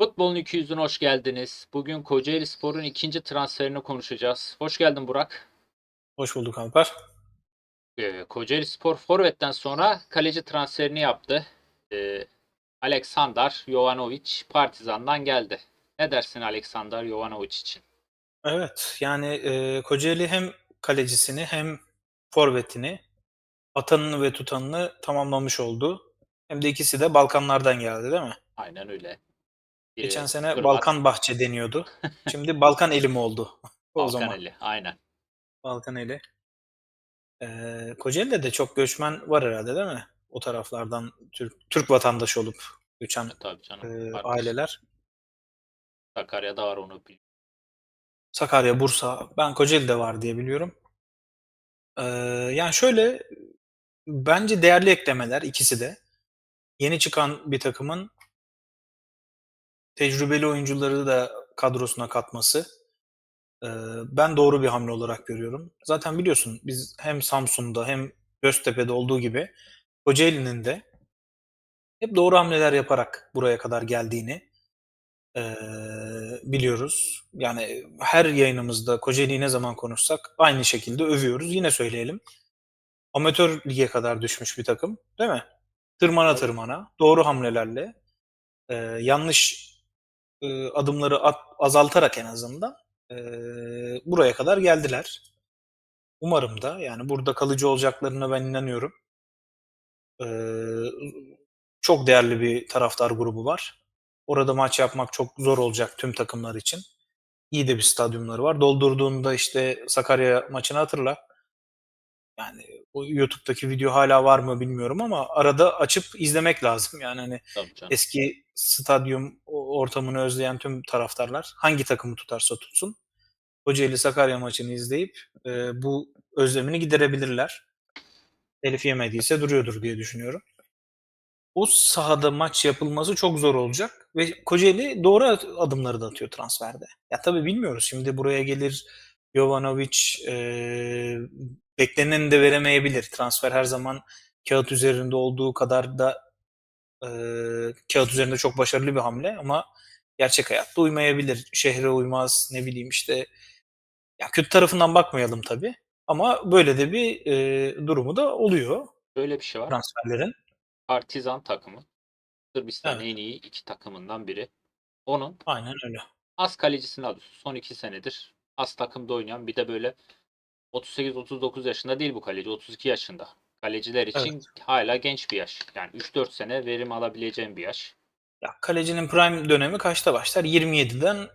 Futbolun 200'üne hoş geldiniz. Bugün Kocaeli Spor'un ikinci transferini konuşacağız. Hoş geldin Burak. Hoş bulduk Alper. Ee, Kocaeli Spor forvetten sonra kaleci transferini yaptı. Ee, Aleksandar Jovanovic Partizan'dan geldi. Ne dersin Aleksandar Jovanovic için? Evet yani e, Kocaeli hem kalecisini hem forvetini atanını ve tutanını tamamlamış oldu. Hem de ikisi de Balkanlardan geldi değil mi? Aynen öyle. Geçen sene Hırvat, Balkan Bahçe deniyordu. Şimdi Balkan eli mi oldu? o Balkan zaman eli. Aynen. Balkan eli. Ee, Kocaeli'de de çok göçmen var herhalde değil mi? O taraflardan Türk, Türk vatandaşı olup göçen Tabii canım. e, aileler. Sakarya'da var onu biliyorum. Sakarya, Bursa. Ben Kocaeli'de var diye biliyorum. Ee, yani şöyle bence değerli eklemeler ikisi de. Yeni çıkan bir takımın tecrübeli oyuncuları da kadrosuna katması ee, ben doğru bir hamle olarak görüyorum. Zaten biliyorsun biz hem Samsun'da hem Göztepe'de olduğu gibi Kocaeli'nin de hep doğru hamleler yaparak buraya kadar geldiğini ee, biliyoruz. Yani her yayınımızda Kocaeli'yi ne zaman konuşsak aynı şekilde övüyoruz. Yine söyleyelim. Amatör lige kadar düşmüş bir takım, değil mi? Tırmana tırmana, doğru hamlelerle, e, yanlış e, adımları at- azaltarak en azından e, buraya kadar geldiler. Umarım da yani burada kalıcı olacaklarına ben inanıyorum. E, çok değerli bir taraftar grubu var. Orada maç yapmak çok zor olacak tüm takımlar için. İyi de bir stadyumları var. Doldurduğunda işte Sakarya maçını hatırla. Yani o YouTube'daki video hala var mı bilmiyorum ama arada açıp izlemek lazım. Yani hani eski stadyum ortamını özleyen tüm taraftarlar hangi takımı tutarsa tutsun Kocaeli Sakarya maçını izleyip e, bu özlemini giderebilirler. Elif yemediyse duruyordur diye düşünüyorum. O sahada maç yapılması çok zor olacak ve Kocaeli doğru ad- adımları da atıyor transferde. Ya tabii bilmiyoruz. Şimdi buraya gelir Jovanovic e, bekleneni de veremeyebilir. Transfer her zaman kağıt üzerinde olduğu kadar da e, kağıt üzerinde çok başarılı bir hamle ama gerçek hayatta uymayabilir. Şehre uymaz ne bileyim işte ya kötü tarafından bakmayalım tabii ama böyle de bir e, durumu da oluyor Böyle bir şey var. transferlerin. Partizan takımı. Sırbistan'ın Evet. en iyi iki takımından biri. Onun Aynen öyle. az kalecisini alıyorsun. Son iki senedir az takımda oynayan bir de böyle 38-39 yaşında değil bu kaleci. 32 yaşında. Kaleciler için hala genç bir yaş. Yani 3-4 sene verim alabileceğin bir yaş. Ya kalecinin prime dönemi kaçta başlar? 27'den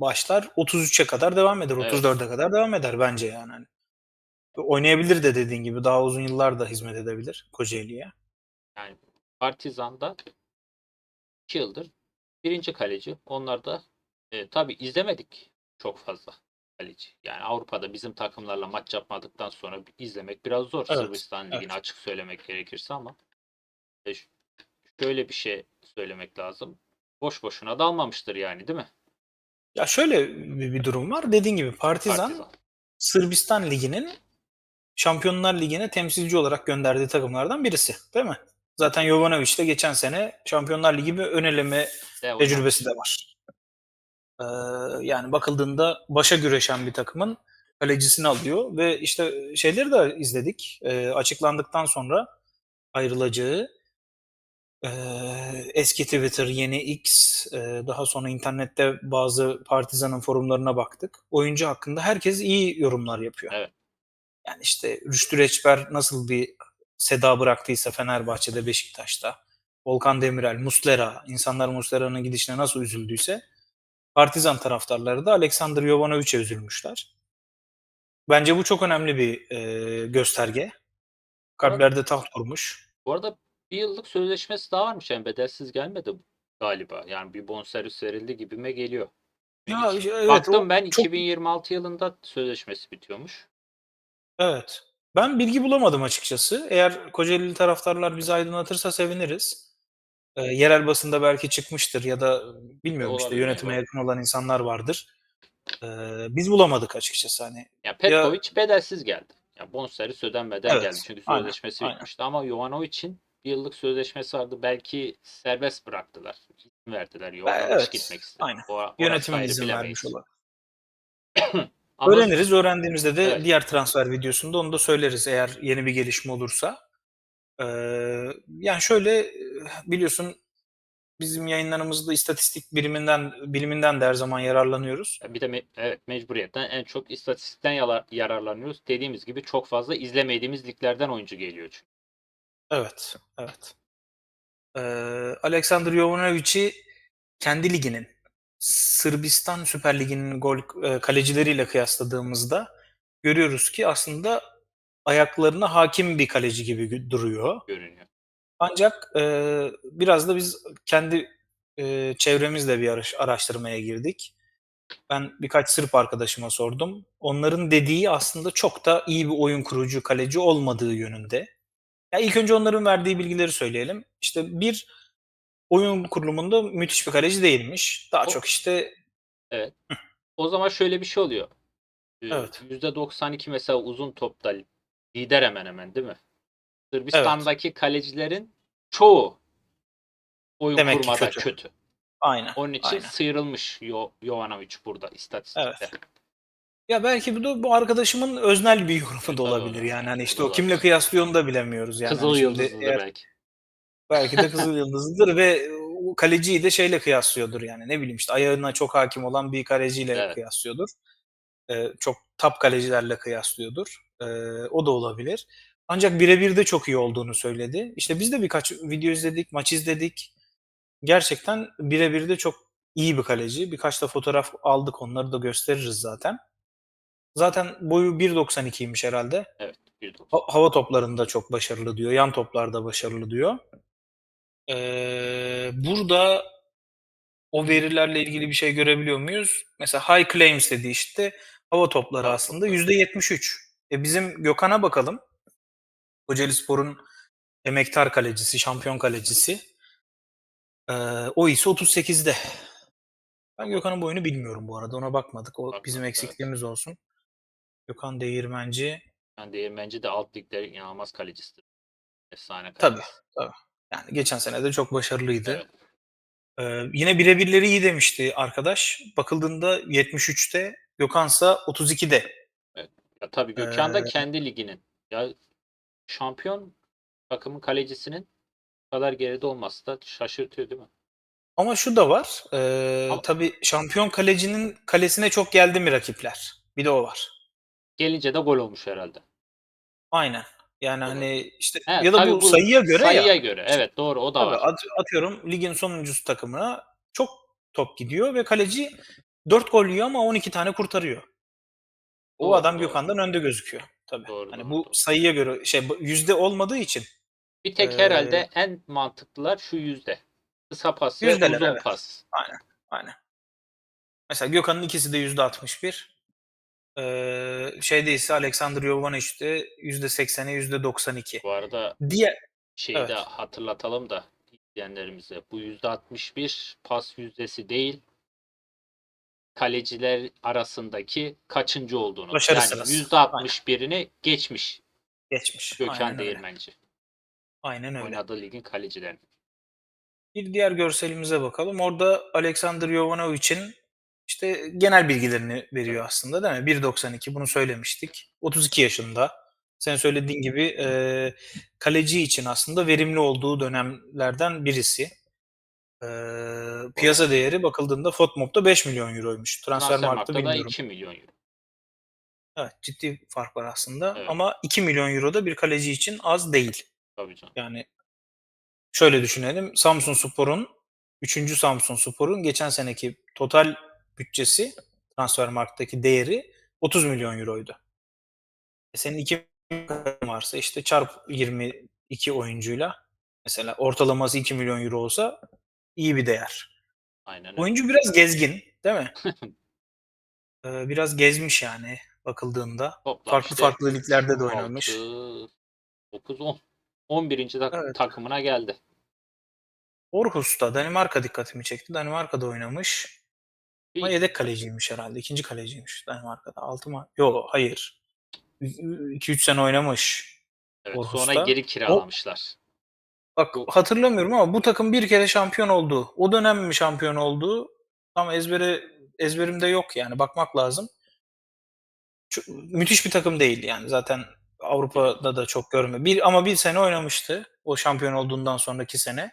başlar 33'e kadar devam eder. Evet. 34'e kadar devam eder bence yani. Hani Oynayabilir de dediğin gibi daha uzun yıllar da hizmet edebilir Kocaeli'ye. Yani Partizan'da 2 yıldır birinci kaleci. Onlar da e, tabii izlemedik çok fazla kaleci. Yani Avrupa'da bizim takımlarla maç yapmadıktan sonra izlemek biraz zor. Evet, Sırbistan ligini evet. açık söylemek gerekirse ama e, şöyle bir şey söylemek lazım. Boş boşuna da almamıştır yani değil mi? Ya şöyle bir, bir durum var. Dediğin gibi Partizan, Partizan. Sırbistan Ligi'nin Şampiyonlar Ligi'ne temsilci olarak gönderdiği takımlardan birisi. Değil mi? Zaten Jovanovic de geçen sene Şampiyonlar Ligi bir ön eleme De tecrübesi de var. Ee, yani bakıldığında başa güreşen bir takımın kalecisini alıyor ve işte şeyleri de izledik. Ee, açıklandıktan sonra ayrılacağı ee, eski Twitter, yeni X, e, daha sonra internette bazı Partizan'ın forumlarına baktık. Oyuncu hakkında herkes iyi yorumlar yapıyor. Evet. Yani işte Rüştü Reçber nasıl bir seda bıraktıysa Fenerbahçe'de, Beşiktaş'ta, Volkan Demirel, Muslera, insanlar Muslera'nın gidişine nasıl üzüldüyse Partizan taraftarları da Aleksandr Jovanovic'e üzülmüşler. Bence bu çok önemli bir e, gösterge. Kalplerde taht kurmuş. Bu arada bir yıllık sözleşmesi daha varmış. Yani bedelsiz gelmedi galiba. Yani bir bonservis verildi gibime geliyor. Ya, evet, Baktım o ben çok- 2026 yılında sözleşmesi bitiyormuş. Evet. Ben bilgi bulamadım açıkçası. Eğer Kocaeli taraftarlar bizi aydınlatırsa seviniriz. Eee, yerel basında belki çıkmıştır ya da bilmiyorum işte Olabilir, yönetime evet. yakın olan insanlar vardır. Eee, biz bulamadık açıkçası hani. Ya Petkovic bedelsiz geldi. Ya bonservis ödenmeden Evet, geldi. Çünkü aynen, sözleşmesi aynen. bitmişti ama Jovanovic'in bir yıllık sözleşmesi vardı. Belki serbest bıraktılar. verdiler. Ben- Jovanovic evet, gitmek istedi. aynen. O, orası Yönetimin ayrı, izin bilemeyiz. vermiş olabilir. Ama Öğreniriz. Öğrendiğimizde de Evet. diğer transfer videosunda onu da söyleriz eğer yeni bir gelişme olursa. Ee, yani şöyle e, biliyorsun bizim yayınlarımızda istatistik biriminden biliminden de her zaman yararlanıyoruz. bir de me- evet, mecburiyetten en çok istatistikten yala- yararlanıyoruz. Dediğimiz gibi çok fazla izlemediğimiz liglerden oyuncu geliyor çünkü. Evet, evet. Ee, Aleksandr Jovanovic'i kendi liginin Sırbistan Süper Ligi'nin gol e, kalecileriyle kıyasladığımızda görüyoruz ki aslında ayaklarına hakim bir kaleci gibi duruyor. görünüyor. Ancak e, biraz da biz kendi e, çevremizle bir araş- araştırmaya girdik. Ben birkaç Sırp arkadaşıma sordum. Onların dediği aslında çok da iyi bir oyun kurucu kaleci olmadığı yönünde. Ya ilk önce onların verdiği bilgileri söyleyelim. İşte bir oyun kurulumunda müthiş bir kaleci değilmiş. Daha O- çok işte O zaman şöyle bir şey oluyor. Evet. %92 mesela uzun topta lider hemen hemen değil mi? Sırbistan'daki kalecilerin çoğu oyun Demek ki kurmada kötü. kötü. aynen. Onun için aynen. sıyrılmış Yo- Jovanovic burada istatistikte. Evet. Ya belki bu da bu arkadaşımın öznel bir yorumu da olabilir. Yani hani işte o kimle kıyaslıyor onu da bilemiyoruz. Yani Kızıl Hani şimdi eğer- belki. Belki de Kızıl Yıldız'dır ve o kaleciyi de şeyle kıyaslıyordur yani. Ne bileyim işte ayağına çok hakim olan bir kaleciyle Evet. kıyaslıyordur. Ee, çok top kalecilerle kıyaslıyordur. Ee, o da olabilir. Ancak birebir de çok iyi olduğunu söyledi. İşte biz de birkaç video izledik, maç izledik. Gerçekten birebir de çok iyi bir kaleci. Birkaç da fotoğraf aldık onları da gösteririz zaten. Zaten boyu 1.92'ymiş herhalde. Evet. bir dokuz. Ha- hava toplarında çok başarılı diyor. Yan toplarda başarılı diyor. Ee, burada o verilerle ilgili bir şey görebiliyor muyuz? Mesela high claims dedi işte. Hava topları aslında topları. %73. E bizim Gökhan'a bakalım. Kocaeli Spor'un emektar kalecisi, şampiyon kalecisi. Ee, o ise 38'de. Ben Gökhan'ın boyunu bilmiyorum bu arada. Ona bakmadık. O Bakmadık, bizim evet. eksikliğimiz olsun. Gökhan Değirmenci. Yani Değirmenci de alt liglerin inanılmaz kalecisidir. Efsane Tabii, kalecisi. tabii. Yani geçen sene de çok başarılıydı. Evet. Ee, yine birebirleri iyi demişti arkadaş. Bakıldığında 73'te, Gökhan'sa 32'de. Ya tabii Gökhan da Ee, kendi liginin. Ya şampiyon takımın kalecisinin bu kadar geride olması da şaşırtıyor değil mi? Ama şu da var. Ee, Ama- tabii şampiyon kalecinin kalesine çok geldi mi rakipler? Bir de o var. Gelince de gol olmuş herhalde. Aynen. Yani Doğru. hani işte Evet, ya da tabii bu, sayıya göre sayıya ya. göre. Evet doğru o da Tabii var. at- atıyorum ligin sonuncusu takımına çok top gidiyor ve kaleci 4 gol yiyor ama 12 tane kurtarıyor. O Doğru, adam doğru. Gökhan'dan önde gözüküyor. Tabii. Doğru, hani doğru, bu doğru. sayıya göre şey yüzde olmadığı için Bir tek Ee, herhalde en mantıklılar şu yüzde. Kısa pas ve uzun evet. pas. Aynen. Mesela Gökhan'ın ikisi de yüzde 61. Ee, şeyde ise Alexander Jovanovic yüzde 80'e yüzde 92. Bu arada Diğer şeyi Evet. de hatırlatalım da izleyenlerimize. Bu yüzde 61 pas yüzdesi değil kaleciler arasındaki kaçıncı olduğunu. Başarı yani sırası. yüzde 61'ini geçmiş geçmiş. Gökhan Aynen öyle. Değirmenci. Aynen öyle. Oynadığı ligin kalecilerini. Bir diğer görselimize bakalım. Orada Alexander Jovanovic'in işte genel bilgilerini veriyor aslında değil mi? 1.92 bunu söylemiştik. 32 yaşında. Sen söylediğin gibi e, kaleci için aslında verimli olduğu dönemlerden birisi. E, piyasa değeri bakıldığında Fotmob'da 5 milyon euroymuş. Transfermarkt'ta Transfermarkt'ta da bilmiyorum. 2 milyon euro. Evet, ciddi fark var aslında. Evet. Ama 2 milyon euro da bir kaleci için az değil. Tabii canım. Yani şöyle düşünelim. Samsun Spor'un 3. Samsun Spor'un geçen seneki total bütçesi Transfermarkt'taki değeri 30 milyon euroydu. E senin 2 varsa işte çarp 22 oyuncuyla mesela ortalaması 2 milyon euro olsa iyi bir değer. Aynen öyle. Oyuncu biraz gezgin değil mi? Ee, biraz gezmiş yani bakıldığında. Toplam Farklı işte farklı liglerde de oynamış. 9 10 11. tak- Evet. takımına geldi. Orhus da Danimarka dikkatimi çekti. Danimarka'da oynamış. Ama Bir- yedek kaleciymiş herhalde. İkinci kaleciymiş Danimarka'da. Altı mı? Yok hayır. 2-3 sene oynamış. Evet, Orhus'ta. sonra geri kiralamışlar. Bak hatırlamıyorum ama bu takım bir kere şampiyon oldu. O dönem mi şampiyon oldu? Tam ezbere ezberimde yok yani bakmak lazım. Çok, müthiş bir takım değil yani zaten Avrupa'da da çok görme. Bir ama bir sene oynamıştı. O şampiyon olduğundan sonraki sene.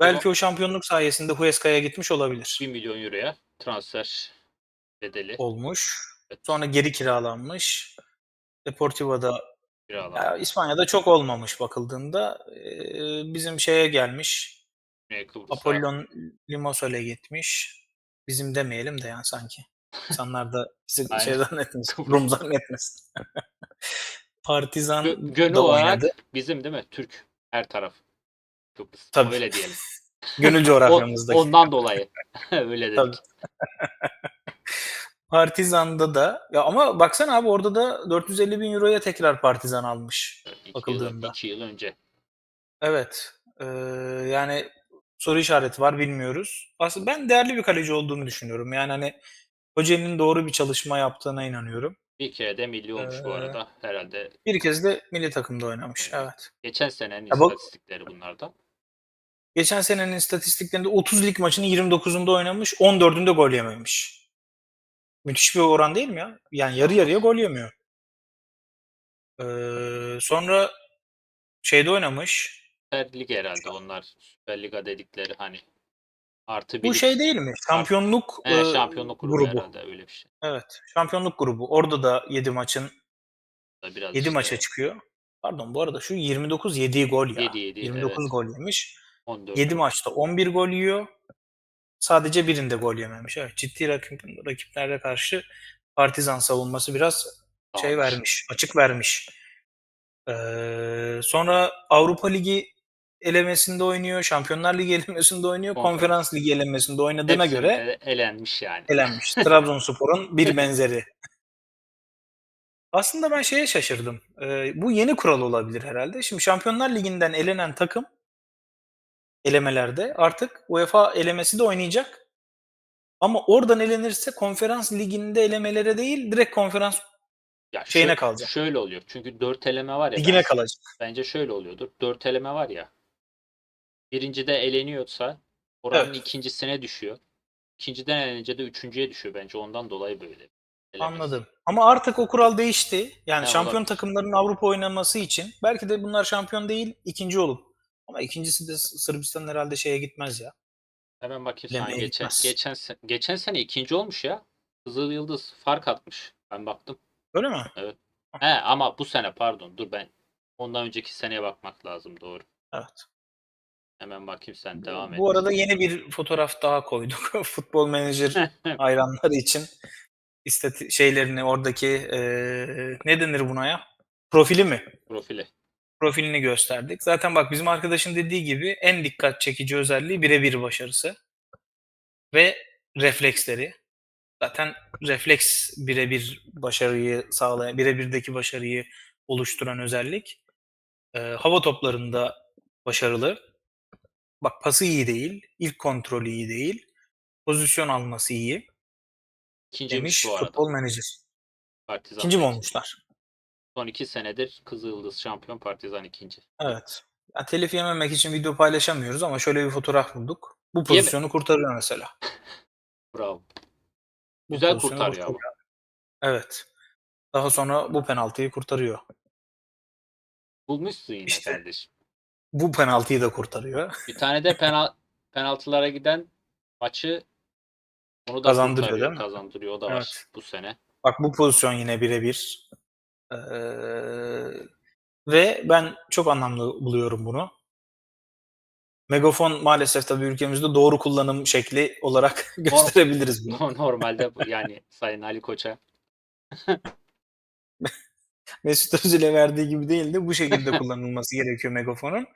Belki o şampiyonluk sayesinde Huesca'ya gitmiş olabilir. 1 milyon euroya transfer bedeli Olmuş. Evet, Sonra geri kiralanmış. Deportivo'da ya İspanya'da çok olmamış bakıldığında. Ee, bizim şeye gelmiş. Kıbrıs'a Apollon Limassol'e gitmiş. Bizim demeyelim de yani sanki. İnsanlar da bizi Aynen. şey zannetmesin. Rum zannetmesin. Partizan Gö- gönül da olarak oynadı. bizim değil mi? Türk her taraf. Kıbrıs. Tabii. Öyle diyelim. Gönül coğrafyamızdaki. ondan dolayı. Öyle dedik. Tabii. Partizan'da da ya ama baksana abi orada da 450 bin euroya tekrar Partizan almış. İki yıl, Bakıldığında. iki yıl önce. Evet. Ee, yani soru işareti var bilmiyoruz. Aslında ben değerli bir kaleci olduğunu düşünüyorum. Yani hani Kocaeli'nin doğru bir çalışma yaptığına inanıyorum. Bir kere de milli olmuş bu Ee, arada. Herhalde Bir kez de milli takımda oynamış. Evet. geçen senenin Ya bak- istatistikleri bunlardan. Geçen senenin istatistiklerinde 30 lig maçının 29'unda oynamış, 14'ünde gol yememiş. Müthiş bir oran değil mi ya? Yani yarı yarıya gol yemiyor. Ee, sonra şeyde oynamış. Süper Lig herhalde onlar. Süper Liga dedikleri hani artı bir Bu şey değil mi? Şampiyonluk He, e, şampiyonluk grubu, grubu. herhalde öyle bir şey. Evet. Şampiyonluk grubu. Orada da 7 maçın Biraz 7 işte maça çıkıyor. Pardon bu arada şu 29 yediği gol ya. Yedi, yedi, 29 evet. gol yemiş. 14. 7 maçta 11 gol yiyor. Sadece birinde gol yememiş. Evet, ciddi rakip, rakiplere karşı Partizan savunması biraz şey vermiş, açık vermiş. Ee, sonra Avrupa Ligi elemesinde oynuyor, Şampiyonlar Ligi elemesinde oynuyor, Konferans. Konferans Ligi elemesinde oynadığına Hepsinde göre ele- elenmiş yani. elenmiş. Trabzonspor'un bir benzeri. Aslında ben şeye şaşırdım. Ee, bu yeni kural olabilir herhalde. Şimdi Şampiyonlar Ligi'nden elenen takım elemelerde artık UEFA elemesi de oynayacak. Ama oradan elenirse konferans liginde elemelere değil direkt konferans Ya şeyine şö- kalacak. Şöyle oluyor. Çünkü 4 eleme var ya. ligine ben- kalacak. Bence şöyle oluyordur. 4 eleme var ya. Birincide eleniyorsa oranın Evet. ikincisine düşüyor. İkinciden elenince de üçüncüye düşüyor bence. Ondan dolayı böyle. elemesi. Anladım. Ama artık o kural değişti. Yani Ha, şampiyon olabilir. takımların Avrupa oynaması için belki de bunlar şampiyon değil, ikinci olup ama ikincisi de Sırbistan herhalde şeye gitmez ya. Hemen bakayım sana Elemeye geçen gitmez. geçen se- geçen sene ikinci olmuş ya. Kızıl Yıldız fark atmış. Ben baktım. Öyle mi? He ama bu sene pardon. Dur ben ondan önceki seneye bakmak lazım doğru. Evet. Hemen bakayım sen devam et. Bu arada yeni bir fotoğraf daha koyduk. Futbol menajer hayranları için istati şeylerini oradaki eee, ne denir buna ya? Profili mi? profili. Profilini gösterdik. Zaten bak bizim arkadaşın dediği gibi en dikkat çekici özelliği birebir başarısı ve refleksleri. Zaten refleks birebir başarıyı sağlayan, birebirdeki başarıyı oluşturan özellik. Eee, hava toplarında başarılı. Bak pası iyi değil, ilk kontrolü iyi değil, pozisyon alması iyi İkinciymiş demiş bu arada. futbol menajer. Partizan İkinci mi ikinci. olmuşlar? Son iki senedir Kızıl Yıldız şampiyon Partizan ikinci. Evet. Ya, telif yememek için video paylaşamıyoruz ama şöyle bir fotoğraf bulduk. Bu Yeme- pozisyonu kurtarıyor mesela. Bravo. Bu Güzel kurtarıyor ama. Evet. Daha sonra bu penaltıyı kurtarıyor. Bulmuşsun yine İşte. kardeşim. Bu penaltıyı da kurtarıyor. Bir tane de penal penaltılara giden maçı onu da Kazandırıyor, kurtarıyor, değil mi? kazandırıyor. O da var Evet. bu sene. Bak bu pozisyon yine birebir. Ee, ve ben çok anlamlı buluyorum bunu. Megafon maalesef tabii ülkemizde doğru kullanım şekli olarak gösterebiliriz bunu. Normalde yani Sayın Ali Koç'a Mesut Özil'e verdiği gibi değil de bu şekilde kullanılması gerekiyor megafonun.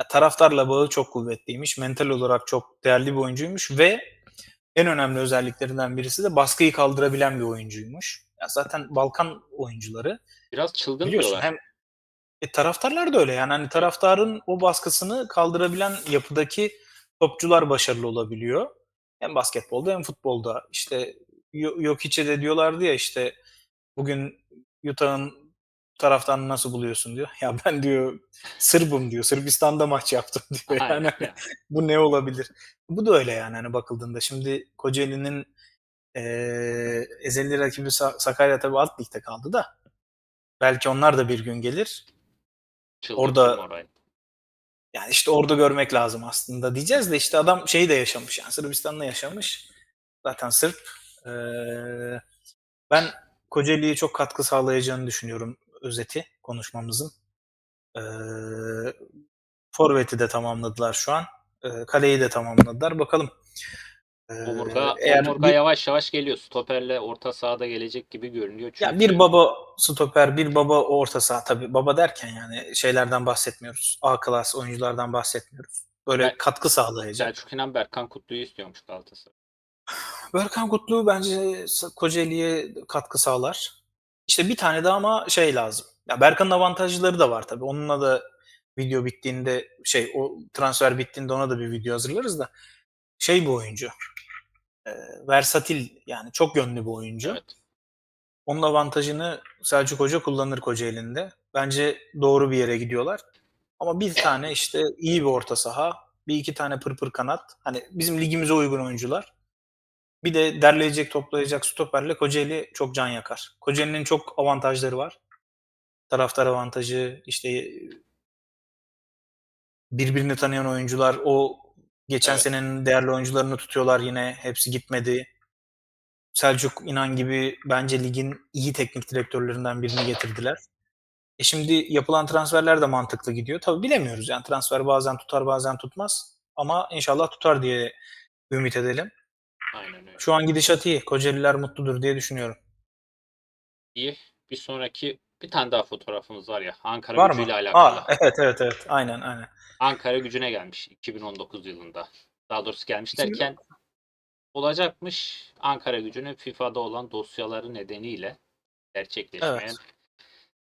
Ya, taraftarla bağı çok kuvvetliymiş. Mental olarak çok değerli bir oyuncuymuş ve en önemli özelliklerinden birisi de baskıyı kaldırabilen bir oyuncuymuş. Ya zaten Balkan oyuncuları biraz çılgın biliyorsun diyorlar. hem e, taraftarlar da öyle yani hani taraftarın o baskısını kaldırabilen yapıdaki topçular başarılı olabiliyor. Hem basketbolda hem futbolda. İşte Yo- Jokic'e de diyorlardı ya işte bugün Utah'ın taraftarını nasıl buluyorsun diyor. Ya ben diyor Sırbım diyor. Sırbistan'da maç yaptım diyor. Yani hani bu ne olabilir? Bu da öyle yani hani bakıldığında. Şimdi Kocaeli'nin eee ezeli rakibi Sa- Sakarya tabii alt ligde kaldı da belki onlar da bir gün gelir. Çıldırtırım Orada-. Yani işte orada görmek lazım aslında diyeceğiz de işte adam şeyi de yaşamış yani Sırbistan'da yaşamış. Zaten Sırp. Eee, ben Kocaeli'ye çok katkı sağlayacağını düşünüyorum özeti konuşmamızın. Eee Forvet'i de tamamladılar şu an. Eee, kaleyi de tamamladılar. Bakalım. Eee, Omurga, eğer omurga bir- yavaş yavaş geliyor. Stoperle orta sahada gelecek gibi görünüyor. Çünkü Ya bir baba stoper, bir baba orta saha tabii. Baba derken yani şeylerden bahsetmiyoruz. A klas oyunculardan bahsetmiyoruz. Böyle Ben- katkı sağlayacak. Selçuk İnan Berkan Kutlu'yu istiyormuş Galatasaray. Berkan Kutlu bence Kocaeli'ye katkı sağlar. İşte bir tane daha ama şey lazım. Ya Berkan'ın avantajları da var tabii. Onunla da video bittiğinde şey o transfer bittiğinde ona da bir video hazırlarız da şey bir oyuncu. E, versatil yani çok yönlü bir oyuncu. Evet. Onun avantajını Selçuk Hoca kullanır Kocaeli'nde. Bence doğru bir yere gidiyorlar. Ama bir tane işte iyi bir orta saha, bir iki tane pırpır kanat. Hani bizim ligimize uygun oyuncular. Bir de derleyecek, toplayacak stoperle Kocaeli çok can yakar. Kocaeli'nin çok avantajları var. Taraftar avantajı, işte birbirini tanıyan oyuncular, o geçen Evet. senenin değerli oyuncularını tutuyorlar yine. Hepsi gitmedi. Selçuk İnan gibi bence ligin iyi teknik direktörlerinden birini getirdiler. E şimdi yapılan transferler de mantıklı gidiyor. Tabii bilemiyoruz yani transfer bazen tutar bazen tutmaz. Ama inşallah tutar diye ümit edelim. Aynen öyle. Şu an gidişat iyi. Kocaeliler mutludur diye düşünüyorum. İyi. Bir sonraki bir tane daha fotoğrafımız var ya. Ankara Var mı? gücüyle alakalı. Aa, evet evet evet. Aynen aynen. Ankara gücüne gelmiş 2019 yılında. Daha doğrusu gelmiş 2000 derken olacakmış. Ankara gücünün FIFA'da olan dosyaları nedeniyle gerçekleşmeyen Evet.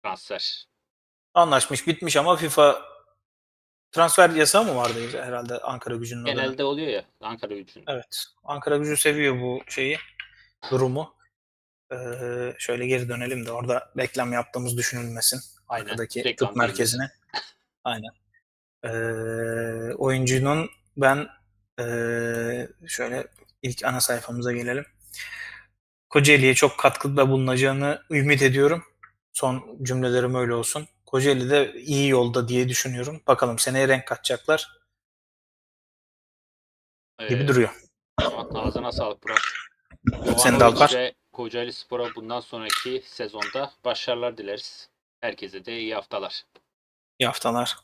transfer. Anlaşmış bitmiş ama FIFA transfer yasağı mı vardı herhalde Ankara gücünün o dönem? Genelde oluyor ya Ankara gücünün. Evet. Ankara gücü seviyor bu şeyi, durumu. Ee, şöyle geri dönelim de orada reklam yaptığımız düşünülmesin. Arkadaki reklam tıp merkezine. Aynen. Ee, oyuncunun ben ee, şöyle ilk ana sayfamıza gelelim. Kocaeli'ye çok katkıda bulunacağını ümit ediyorum. Son cümlelerim öyle olsun. Kocaeli de iyi yolda diye düşünüyorum. Bakalım seneye renk katacaklar gibi Ee, duruyor. Tamam, ağzına sağlık Burak. Sen de Alpar. Kocaeli Spor'a bundan sonraki sezonda başarılar dileriz. Herkese de iyi haftalar. İyi haftalar.